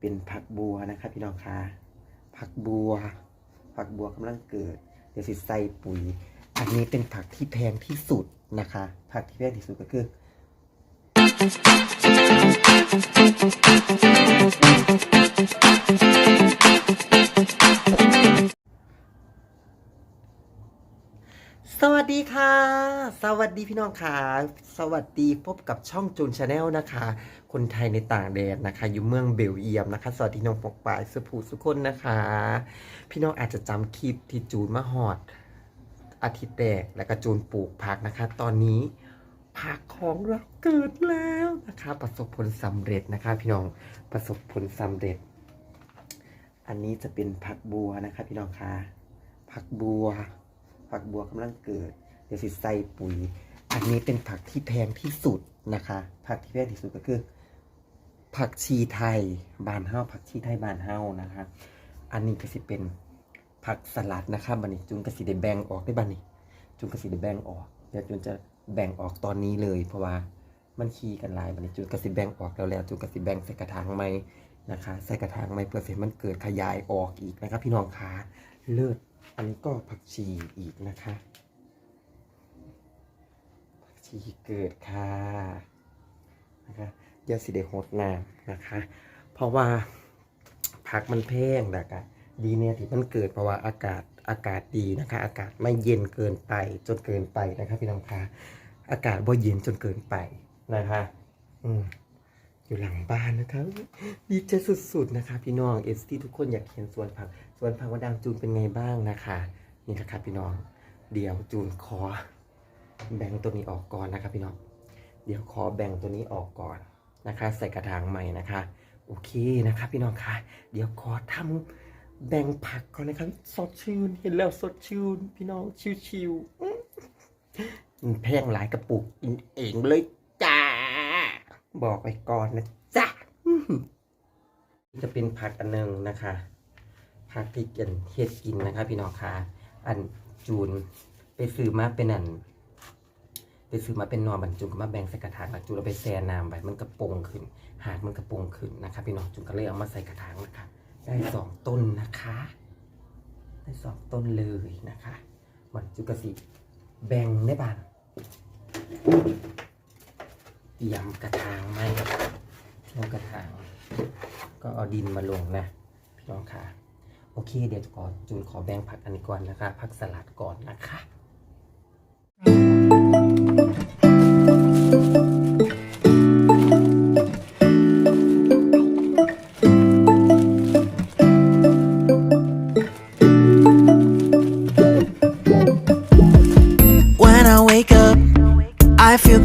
เป็นผักบัวนะครับพี่น้องคะผักบัว ผักบัวกำลังเกิด เดี๋ยวสิใส่ปุ๋ย อันนี้เป็นผักที่แพงที่สุดนะคะ ผักที่แพงที่สุดก็คือสวั ดีค่ะ สวัสดีพี่น้องค่ะ สวัสดีพบกับช่องจูนชาแนลนะคะ คนไทยในต่างแดนนะคะ อยู่เมืองเบลเยียมนะคะ สวัสดีน้องปกปายสุภูสุคนนะคะ พี่น้องอาจจะจำคลิปที่จูนมาหอด อาทิตย์แรกแล้วก็จูนปลูกผักนะคะ ตอนนี้ผักของเราเกิดแล้วนะคะ ประสบผลสำเร็จนะคะ พี่น้องประสบผลสำเร็จ อันนี้จะเป็นผักบัวนะคะ พี่น้องคะผักบัว ผักบัวกำลังเกิด เดี๋ยวสิใส่ปุ๋ย อันนี้เป็นผักที่แพงที่สุดนะคะ ผักที่แพงที่สุดก็คือ ผักชีไทยบานเฮาผักชีไทยบานเฮานะคะ อันนี้ก็สิเป็นผักสลัดนะคะบันนี้จุนก็สิได้แบ่งออกได้บันนี้ จุนก็สิได้แบ่งออกเดี๋ยวจุนจะแบ่งออกตอนนี้เลย เพราะว่ามันขี้กันหลายบันนี้จุนก็สิแบ่งออกแล้วแล้วจุนก็สิแบ่งใส่กระถางใหม่นะคะ ใส่กระถางใหม่เพื่อให้มันเกิดขยายออกอีกนะครับพี่น้องคะเลิศ อันนี้ก็ผักชีอีกนะคะ ผักชีเกิดค่ะนะคะเยวสิเดโฮดน้ำนะคะ เพราะว่าผักมันแพงนะคะดีเนี่ยที่มันเกิดเพราะว่าอากาศอากาศดีนะคะ อากาศไม่เย็นเกินไปจนเกินไปนะคะพี่น้องคะอากาศบ่เย็นจนเกินไปนะคะ อืมอยู่หลังบ้านนะคะดีใจสุดๆนะคะ พี่น้องเอสที่ทุกคนอยากเห็นสวนผัก ส่วนผักว่าดังจูนเป็นไงบ้างนะคะนี่นะครับพี่น้อง เดี๋ยวจูนขอแบ่งตัวนี้ออกก่อนนะครับพี่น้อง เดี๋ยวขอแบ่งตัวนี้ออกก่อนนะคะ ใส่กระถางใหม่นะคะ โอเคนะครับพี่น้องคะเดี๋ยวขอทำแบ่งผักก่อนนะครับสดชื่นเห็นแล้วสดชื่นพี่น้องชิวๆอื้อแพงหลายกระปุกกินเองเลยจ้า บอกไปก่อนนะจ้าจะเป็นผักอันหนึ่งนะคะ ผักที่กินเฮ็ดกินนะคะพี่น้องค่ะ อันจูนไปซื้อมาเป็นอัน ไปซื้อมาเป็นนอบรรจุก็มาแบ่งใส่กระถางแล้วจูนเอาไปแช่น้ำไว้มันกระปงขึ้น หากมันกระปงขึ้นนะคะพี่น้องจูนก็เลยเอามาใส่กระถางนะคะได้สองต้นนะคะ ได้สองต้นเลยนะคะมันจุกสิแบ่งได้บ้างเตรียมกระถางไหมลงกระถาง ก็เอาดินมาลงนะ พี่น้องค่ะ โอเค เดี๋ยวก่อนจูนขอแบ่งผักอันนี้ก่อนนะคะ ผักสลัดก่อนนะคะ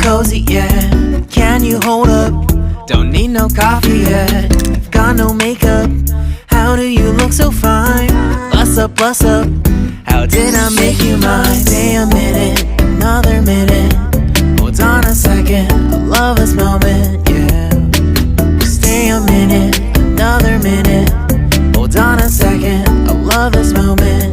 Cozy, yeah. Can you hold up? Don't need no coffee yet. Bust up, bust up. How did I make you mine? Stay a minute, another minute. Hold on a second, I love this moment, yeah. Stay a minute, another minute. Hold on a second, I love this moment,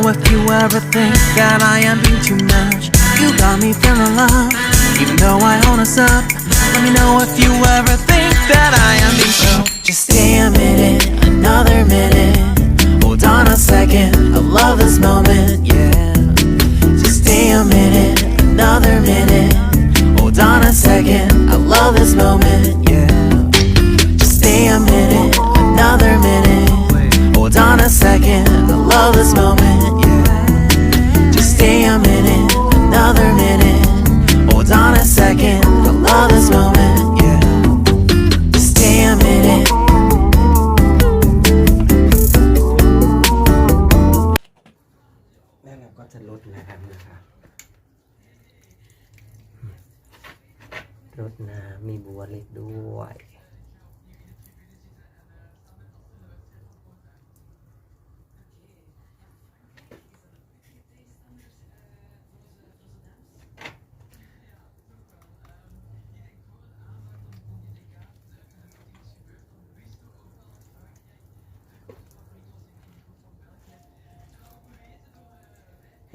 know if you ever think that I am being too much. You got me feeling love, even though I hold us up. Let me know if you ever think that I am being so. Just stay a minute, another minute. Hold on a second, I love this moment, yeah. Just stay a minute, another minute. Hold on a second, I love this moment, yeah. Just stay a minute, another minute. Hold on a second, I love this moment,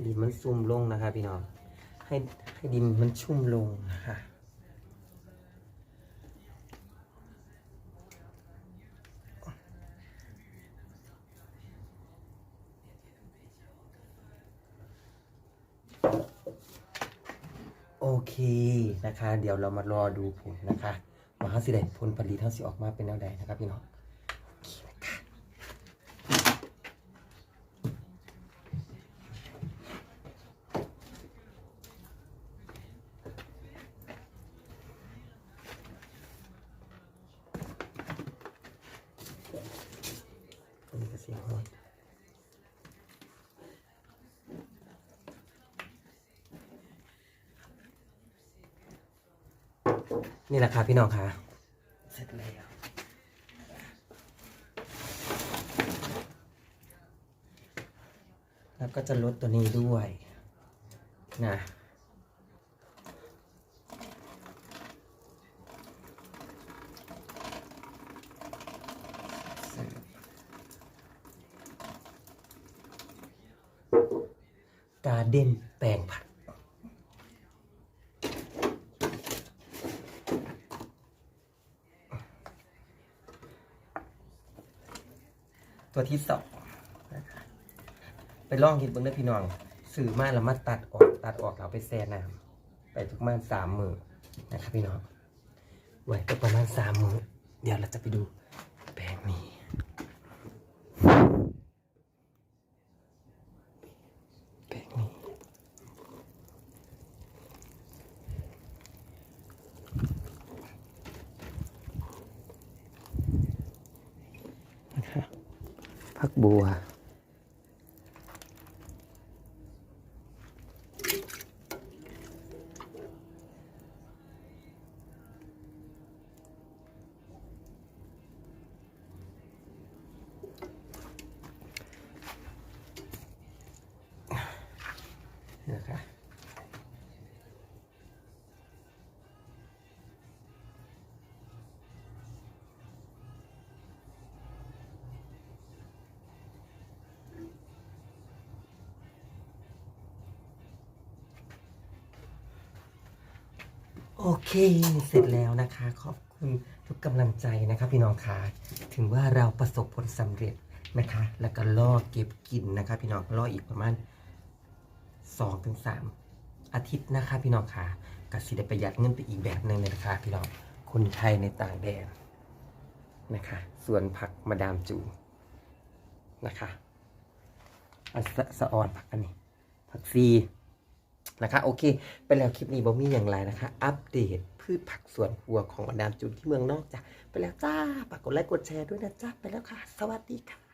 ดินมันซุ่มลงนะคะ พี่น้องให้ให้ดินมันชุ่มลงนะคะโอเคนะคะ เดี๋ยวเรามารอดูผลนะคะว่าเขาสิได้ผลผลิตเขาสิออกมาเป็นแนวใดนะครับพี่น้องโอเคนะคะอันนี้ก็เสียงหอย นี่แหละค่ะพี่น้องค่ะเสร็จแล้วแล้วก็จะลดตัวนี้ด้วยนะการเด่นแปลงผัก ตัวที่สองนะคะไปลองเห็ดเบิ้งเด้อพี่น้องสื่อมาแล้วมาตัดออกตัดออกแล้วไปแช่น้ำไปทุกมาสามมือนะครับพี่น้องไว้ก็ประมาณสามมือเดี๋ยวเราจะไปดูแปลงนี้แปลงนี้นะคะ ผัก โอเค เสร็จแล้วนะคะ ขอบคุณทุกกำลังใจนะคะพี่น้องค่ะถึงว่าเราประสบผลสำเร็จนะคะ แล้วก็ล่อเก็บกินนะคะ พี่น้องล่ออีกประมาณสองถึงสามอาทิตย์นะคะ พี่น้องค่ะกสิได้ประหยัดเงินไปอีกแบบหนึ่งเลยนะคะ พี่น้องคนไทยในต่างแดนนะคะ ส่วนผักมาดามจูนะคะอันสะสะออนผักอันนี้ผักซี นะคะโอเค ไปแล้วคลิปนี้บอมี่อย่างไรนะคะ อัปเดตพืชผักสวนครัวของอดามจุนที่เมืองนอกจ้ะไปแล้วจ้าฝากกดไลค์กดแชร์ด้วยนะจ้าไปแล้วค่ะ สวัสดีค่ะ